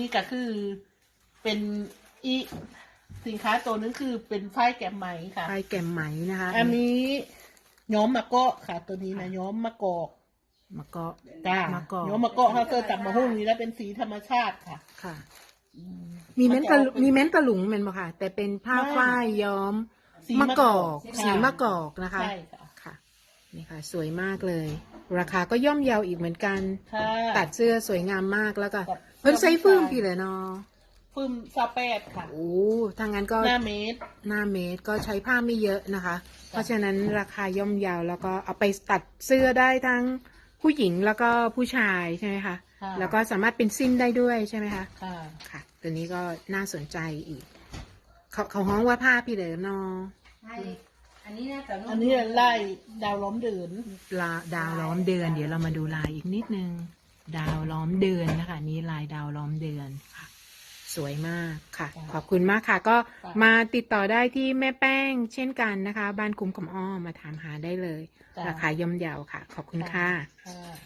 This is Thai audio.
นี่ก็คือเป็นอีสินค้าตัวนึงคือเป็นฝ้ายแกมไหมค่ะปลายแก่มไหมนะคะอันนี้ย้อมมะเกาะค่ะ ตัวนี้นะย้อมมะกอกมะกอกจ้ามะกอกย้อมมะเกาะเขาเกิดจากมะฮุ่งนี้แล้วเป็นสีธรรมชาติค่ะค่ะ อืมีเม้นตะนจะออกป็มีเม้นตะหลุงเป็นบ่ค่ะ แต่เป็นผ้าไม่ฝ้ายย้อมสีมะกอกค่ะสีมะกอกนะคะ ใช่ค่ะ ค่ะ นี่ค่ะ สวยมากเลย ราคาก็ย่อมเยาอีกเหมือนกัน ค่ะ ตัดเสื้อสวยงามมากแล้วก็กับเพิ่นใส่ฟืมกับผู้ชายกี่เลยเนาะฟืมซาแปดค่ะโอ้ทางนั้นก็หน้าเมตร หน้าเมตรก็ใช้ผ้าไม่เยอะนะคะ เพราะฉะนั้นราคาย่อมเยาวแล้วก็เอาไปตัดเสื้อได้ทั้งผู้หญิงแล้วก็ผู้ชายใช่ไหมคะค่ะ แล้วก็สามารถเป็นสิ้นได้ด้วยใช่ไหมคะ ค่ะ ค่ะ ตัวนี้ก็น่าสนใจอีก เขาเขาฮ้องว่าผ้าพี่เหลือเนอใช่ อันนี้น่าจะมอันนี้ไล่ดาวล้อมเดินลาดาวล้อมเดือน เดี๋ยวเรามาดูลายอีกนิดนึง ดาวล้อมเดือนนะคะ นี่ลายดาวล้อมเดือนค่ะ สวยมากค่ะค่ะขอบคุณมากค่ะ ก็ค่ะมาติดต่อได้ที่แม่แป้ง เช่นกันนะคะ บ้านคุ้มคำอ้อมมาถามหาได้เลยจ้ะราคาย่อมเยาวค่ะ ขอบคุณค่ะ ค่ะ